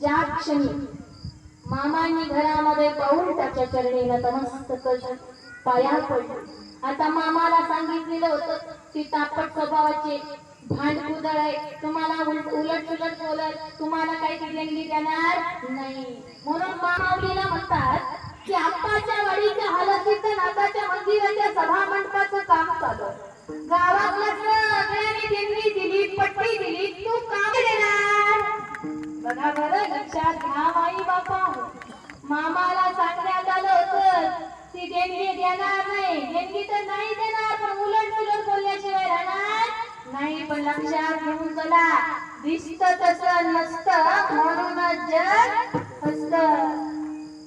ज्या क्षणी मामांनी घरामध्ये पाहून त्याच्या चरणी नतमस्तक पाया पडले. आता मामाला सांगितलेलं होतं की तापट स्वभावाची भांडकुदळ आहे. तुम्हाला उलट उलट सुलट बोलत तुम्हाला काही देणगी देणार नाही. म्हणून मामावलीला म्हणतात की आत्ताच्या वाडीच्या हालतीत नाताच्या मंदिराच्या बरं लक्षात घ्या माई बापा. मामाला सांगण्यात आलं तर ती देणगी देणार नाही देणगी तर नाही देणार पण उलट उलट बोलल्याशिवाय राहणार नाही. पण लक्षात घेऊन चला दिसत तसं नसतं म्हणूनच जग हसत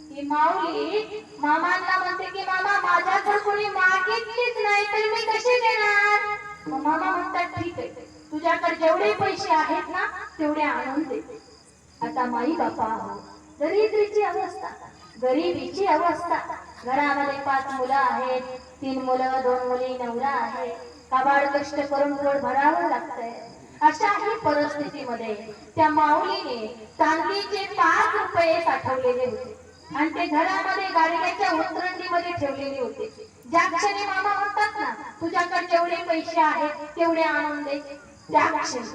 ही माऊली मामांना म्हणते की मामा माझ्याकडे कोणी मागितलीच नाही तर मी कशी देणार? मामा म्हणतात ठीक आहे तुझ्याकडे जेवढे पैसे आहेत ना तेवढे आणून दे. आता माई बापा गरीबीची अवस्था गरिबीची अवस्था. घरामध्ये पाच मुलं आहेत तीन मुलं दोन मुली नवरा आहे. काबाड कष्ट करून पोट भरावं लागतंय. अशाही परिस्थितीमध्ये त्या माऊलीने चांदीचे पाच रुपये साठवलेले होते. आणि ते घरामध्ये गाडग्याच्या उतरंडीमध्ये ठेवलेले होते. ज्या क्षणी मामा म्हणतात ना तुझ्याकडे जेवढे पैसे आहेत तेवढे आणून दे. त्या क्षणी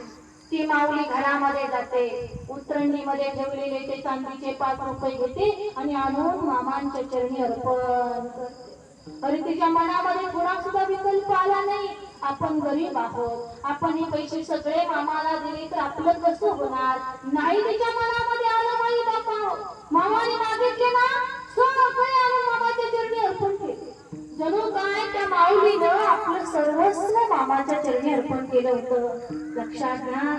ती माऊली घरामध्ये जाते. उतरंडीमध्ये ठेवलेले ते चांदीचे पाच रुपये घेते आणि आणून मामांच्या चरणी अर्पण अरे तिच्या मनामध्ये थोडा सुद्धा विकल्प आला नाही. आपण गरीब आहोत. आपण हे पैसे सगळे मामाला दिले तर आपलं कसं होणार? नाही तिच्या मनामध्ये आलं माई बापा. मामाने मागितले ना सगळे मामाच्या चरणी अर्पण केले. जणू काय त्या माऊलीनं आपलं सर्वस्व मामाच्या चरणी अर्पण केलं होतं. लक्षात घ्या.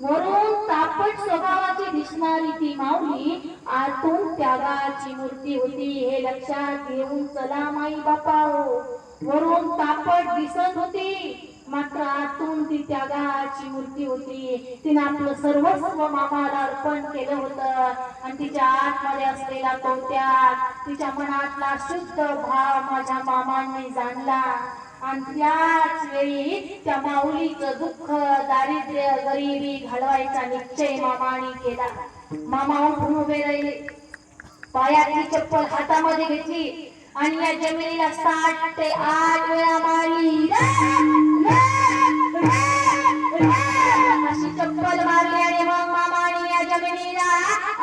वरून तापट स्वभावाची दिसणारी ती माऊली आतून त्यागाची मूर्ती होती. हे लक्षात घेऊन चला माई बापा हो. वरून तापट दिसत होती. मात्र आतून ती त्यागाची मूर्ती होती. तिने आपलं सर्वस्व मामाला अर्पण केलं होतं. आणि तिच्या आतमध्ये असलेला तो त्याग तिच्या मनातला शुद्ध भाव माझ्या मामांनी जाणला. आणि त्याच वेळी त्या माऊलीचं दुःख दारिद्र्य गरिबी घालवायचा निश्चय मामाने केला. मामा उठून उभे राहिले. पायातली चप्पल हातामध्ये घेतली आणि या जमिनीला साठ ते आठ वेळा मारली. अशी चप्पल मारली आणि मग मामाने या जमिनीला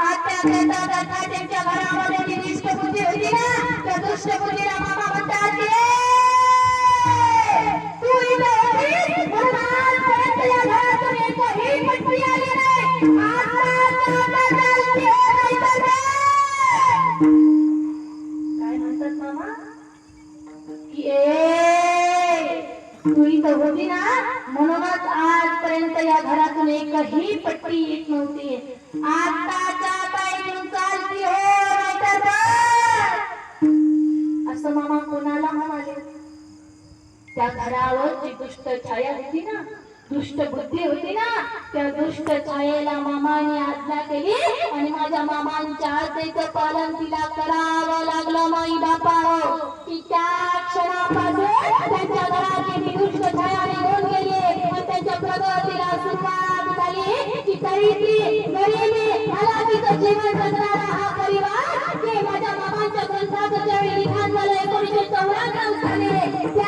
आत्या त्यांच्या घरामध्ये जी दुष्ट बुद्धी होती ना? त्या दुष्ट बुद्धीला तू इथं होती ना म्हणूनच आजपर्यंत या घरातून एकही पट्टी येत नव्हती. आताच्या आता इथून चालती हो असं मामा कोणाला म्हणाले? त्या घरावर जी दुष्ट छाया होती ना दुष्ट बुद्धी होती ना त्या दुष्ट छायेला मामाने आज्ञा केली आणि माझ्या मामांच्या आज्ञेचं पालन तिला करावं लागलं माई बापा हो की त्या क्षणापासून परिवार माझ्या बाबांच्या ग्रंथाचं ज्यावेळी लिखाण झालं एकोणीशे चौऱ्याण्णव साली